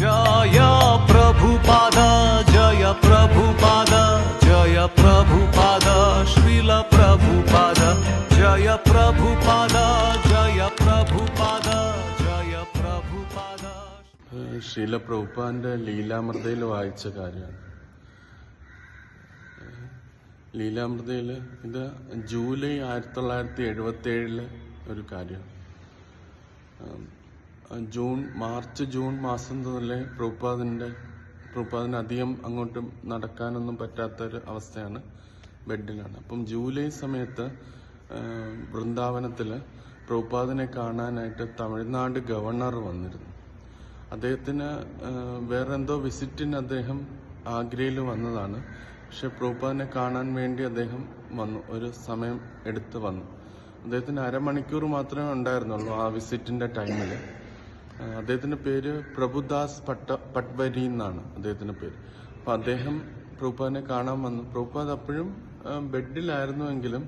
ജയ പ്രഭുപാദ ലീലാമൃതയിൽ വായിച്ച കാര്യമാണ്. ലീലാമൃതയിൽ ഇത് ജൂലൈ ആയിരത്തി തൊള്ളായിരത്തി എഴുപത്തി ഏഴിലെ ഒരു കാര്യമാണ്. ജൂൺ മാർച്ച് ജൂൺ മാസം മുതലേ പ്രഭുപാദിന്റെ പ്രഭുപാദിന് അധികം അങ്ങോട്ട് നടക്കാനൊന്നും പറ്റാത്തൊരു അവസ്ഥയാണ് ബെഡിലാണ്. അപ്പം ജൂലൈ സമയത്ത് വൃന്ദാവനത്തിൽ പ്രഭുപാദിനെ കാണാനായിട്ട് തമിഴ്നാട് ഗവർണർ വന്നിരുന്നു. അദ്ദേഹത്തിന് വേറെ എന്തോ വിസിറ്റിന് അദ്ദേഹം ആഗ്രയിൽ വന്നതാണ്. പക്ഷെ പ്രഭുപാദിനെ കാണാൻ വേണ്ടി അദ്ദേഹം വന്നു ഒരു സമയം എടുത്ത് വന്നു. അദ്ദേഹത്തിന് അരമണിക്കൂർ മാത്രമേ ഉണ്ടായിരുന്നുള്ളൂ ആ വിസിറ്റിന്റെ ടൈമിൽ അദ്ദേഹത്തിന്റെ പേര് പ്രഭുദാസ് പട്ട പട്വരി എന്നാണ് അദ്ദേഹത്തിന്റെ പേര്. അപ്പം അദ്ദേഹം പ്രഭുപാദിനെ കാണാൻ വന്നു. പ്രഭുപാദ് അപ്പോഴും ബെഡിലായിരുന്നുവെങ്കിലും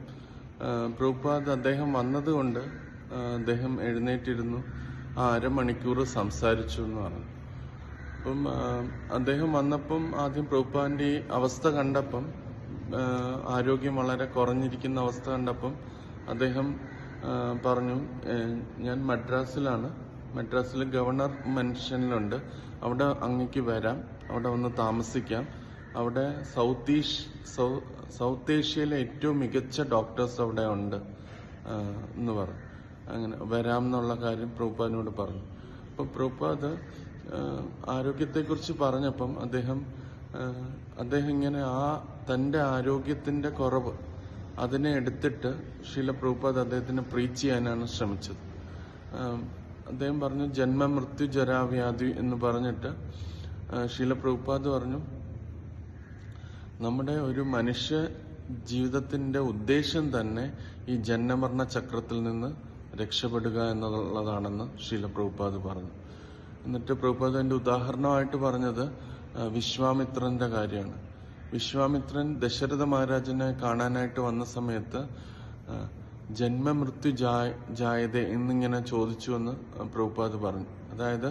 പ്രഭുപാദ് അദ്ദേഹം വന്നതുകൊണ്ട് അദ്ദേഹം എഴുന്നേറ്റിരുന്നു. ആ അരമണിക്കൂർ സംസാരിച്ചു എന്ന് പറഞ്ഞു അപ്പം അദ്ദേഹം വന്നപ്പം ആദ്യം പ്രഭുപാദിന്റെ അവസ്ഥ കണ്ടപ്പം ആരോഗ്യം വളരെ കുറഞ്ഞിരിക്കുന്ന അവസ്ഥ കണ്ടപ്പം അദ്ദേഹം പറഞ്ഞു ഞാൻ മദ്രാസിലാണ്. മദ്രാസിൽ ഗവർണർ മെൻഷനിലുണ്ട്. അവിടെ അങ്ങേക്ക് വരാം. അവിടെ വന്ന് താമസിക്കാം. അവിടെ സൗത്ത് ഈഷ് സൗത്ത് ഏഷ്യയിലെ ഏറ്റവും മികച്ച ഡോക്ടേഴ്സ് അവിടെ ഉണ്ട് എന്ന് പറഞ്ഞു. അങ്ങനെ വരാം എന്നുള്ള കാര്യം പ്രൂപ്പാനോട് പറഞ്ഞു. അപ്പോൾ പ്രഭുപാദ് ആഹ്, ആരോഗ്യത്തെക്കുറിച്ച് പറഞ്ഞപ്പം അദ്ദേഹം അദ്ദേഹം ഇങ്ങനെ ആ തന്റെ ആരോഗ്യത്തിന്റെ കുറവ് അതിനെ എടുത്തിട്ട് ശീല പ്രഭുപാദ് അദ്ദേഹത്തിന് പ്രീച്ച് ചെയ്യാനാണ് ശ്രമിച്ചത്. അദ്ദേഹം പറഞ്ഞു ജന്മ മൃത്യു ജരാവ്യാധി എന്ന് പറഞ്ഞിട്ട് ശീല പ്രഭുപാദ് പറഞ്ഞു നമ്മുടെ ഒരു മനുഷ്യ ജീവിതത്തിന്റെ ഉദ്ദേശം തന്നെ ഈ ജന്മമരണ ചക്രത്തിൽ നിന്ന് രക്ഷപ്പെടുക എന്നുള്ളതാണെന്ന് ശീല പ്രഭുപാദ് പറഞ്ഞു. എന്നിട്ട് പ്രഭുപാദ് ഉദാഹരണമായിട്ട് പറഞ്ഞത് വിശ്വാമിത്രന്റെ കാര്യമാണ്. വിശ്വാമിത്രൻ ദശരഥ മഹാരാജനെ കാണാനായിട്ട് വന്ന സമയത്ത് ജന്മമൃത്യു ജായ ജായത എന്നിങ്ങനെ ചോദിച്ചുവെന്ന് പ്രഭുപാദ് പറഞ്ഞു. അതായത്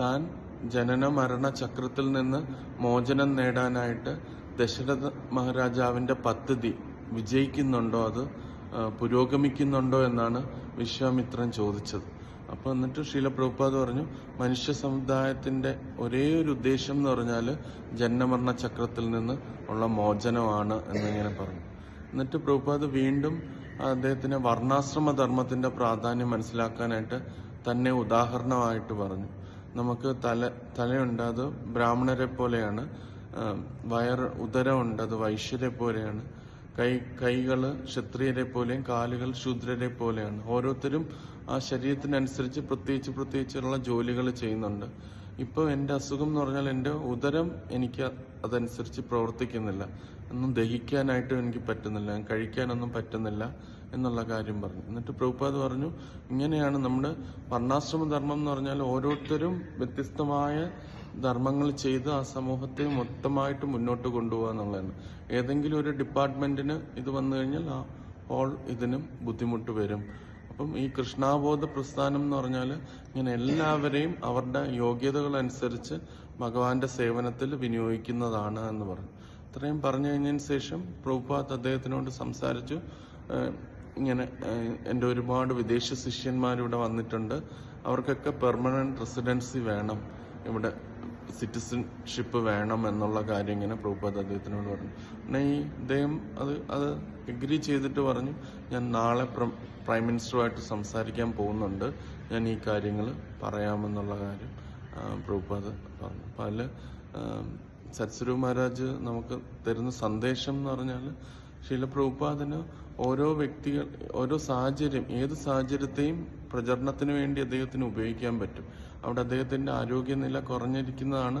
താൻ ജനന മരണ ചക്രത്തിൽ നിന്ന് മോചനം നേടാനായിട്ട് ദശരഥ മഹാരാജാവിന്റെ പദ്ധതി വിജയിക്കുന്നുണ്ടോ അത് പുരോഗമിക്കുന്നുണ്ടോ എന്നാണ് വിശ്വാമിത്രൻ ചോദിച്ചത്. അപ്പൊ എന്നിട്ട് ശീല പ്രഭുപാദ് പറഞ്ഞു മനുഷ്യ സമുദായത്തിന്റെ ഒരേ ഒരു ഉദ്ദേശം എന്ന് പറഞ്ഞാൽ ജന്മമരണ ചക്രത്തിൽ നിന്ന് ഉള്ള മോചനമാണ് എന്നിങ്ങനെ പറഞ്ഞു. എന്നിട്ട് പ്രഭുപാദ് വീണ്ടും അദ്ദേഹത്തിന് വർണാശ്രമ ധർമ്മത്തിന്റെ പ്രാധാന്യം മനസ്സിലാക്കാനായിട്ട് തന്നെ ഉദാഹരണമായിട്ട് പറഞ്ഞു. നമുക്ക് തല തലയുണ്ട് അത് ബ്രാഹ്മണരെ പോലെയാണ്. വയർ ഉദരമുണ്ട് അത് വൈശ്യരെ പോലെയാണ്. കൈ കൈകൾ ക്ഷത്രിയരെ പോലെയും കാലുകൾ ശൂദ്രരെ പോലെയാണ്. ഓരോരുത്തരും ആ ശരീരത്തിനനുസരിച്ച് പ്രത്യേകിച്ച് പ്രത്യേകിച്ചുള്ള ജോലികൾ ചെയ്യുന്നുണ്ട്. ഇപ്പോൾ എന്റെ അസുഖം എന്ന് പറഞ്ഞാൽ എന്റെ ഉദരം എനിക്ക് അതനുസരിച്ച് പ്രവർത്തിക്കുന്നില്ല. ഒന്നും ദഹിക്കാനായിട്ട് എനിക്ക് പറ്റുന്നില്ല. കഴിക്കാനൊന്നും പറ്റുന്നില്ല എന്നുള്ള കാര്യം പറഞ്ഞു. എന്നിട്ട് പ്രഭുപാദ് പറഞ്ഞു ഇങ്ങനെയാണ് നമ്മുടെ വർണാശ്രമ ധർമ്മം എന്ന് പറഞ്ഞാൽ ഓരോരുത്തരും വ്യത്യസ്തമായ ധർമ്മങ്ങൾ ചെയ്ത് ആ സമൂഹത്തെ മൊത്തമായിട്ട് മുന്നോട്ട് കൊണ്ടുപോകുക എന്നുള്ളതാണ്. ഏതെങ്കിലും ഒരു ഡിപ്പാർട്ട്മെന്റിന് ഇത് വന്നു കഴിഞ്ഞാൽ ആ ഹോൾ ഇതിനും ബുദ്ധിമുട്ട് വരും. അപ്പം ഈ കൃഷ്ണാബോധ പ്രസ്ഥാനം എന്ന് പറഞ്ഞാൽ ഇങ്ങനെ എല്ലാവരെയും അവരുടെ യോഗ്യതകൾ അനുസരിച്ച് ഭഗവാന്റെ സേവനത്തിൽ വിനിയോഗിക്കുന്നതാണ് എന്ന് പറഞ്ഞു. ഇത്രയും പറഞ്ഞു കഴിഞ്ഞതിന് ശേഷം പ്രഭുപാത് അദ്ദേഹത്തിനോട് സംസാരിച്ചു. ഇങ്ങനെ എന്റെ ഒരുപാട് വിദേശ ശിഷ്യന്മാരിവിടെ വന്നിട്ടുണ്ട്. അവർക്കൊക്കെ പെർമനന്റ് റെസിഡൻസി വേണം. ഇവിടെ സിറ്റിസൺഷിപ്പ് വേണം എന്നുള്ള കാര്യം ഇങ്ങനെ പ്രഭുപാദ് അദ്ദേഹത്തിനോട് പറഞ്ഞു. പിന്നെ ഈ അദ്ദേഹം അത് അത് എഗ്രി ചെയ്തിട്ട് പറഞ്ഞു ഞാൻ നാളെ പ്രൈം മിനിസ്റ്ററുമായിട്ട് സംസാരിക്കാൻ പോകുന്നുണ്ട്. ഞാൻ ഈ കാര്യങ്ങൾ പറയാമെന്നുള്ള കാര്യം പ്രഭുപാദ് പറഞ്ഞു. അപ്പം അതിൽ സത്സരു മഹാരാജ് നമുക്ക് തരുന്ന സന്ദേശം എന്ന് പറഞ്ഞാൽ ശീല പ്രഭുപാദന് ഓരോ വ്യക്തികൾ ഓരോ സാഹചര്യം ഏത് സാഹചര്യത്തെയും പ്രചരണത്തിന് വേണ്ടി അദ്ദേഹത്തിന് ഉപയോഗിക്കാൻ പറ്റും. അവിടെ അദ്ദേഹത്തിന്റെ ആരോഗ്യനില കുറഞ്ഞിരിക്കുന്നതാണ്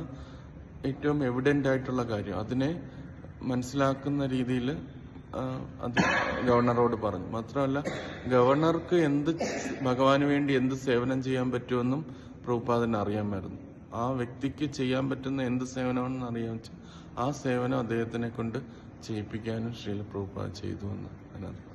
ഏറ്റവും എവിഡന്റ് ആയിട്ടുള്ള കാര്യം. അതിനെ മനസ്സിലാക്കുന്ന രീതിയിൽ ഗവർണറോട് പറഞ്ഞു. മാത്രമല്ല ഗവർണർക്ക് എന്ത് ഭഗവാന് വേണ്ടി എന്ത് സേവനം ചെയ്യാൻ പറ്റുമെന്നും പ്രഭുപാദന് അറിയാമായിരുന്നു. ആ വ്യക്തിക്ക് ചെയ്യാൻ പറ്റുന്ന എന്ത് സേവനമാണെന്ന് അറിയാമെന്ന് വെച്ചാൽ ആ സേവനം അദ്ദേഹത്തിനെ കൊണ്ട് ചെയ്യിപ്പിക്കാനും ശ്രീല പ്രഭുപാദ് ചെയ്തു എന്ന് അതിനകത്ത് പറഞ്ഞു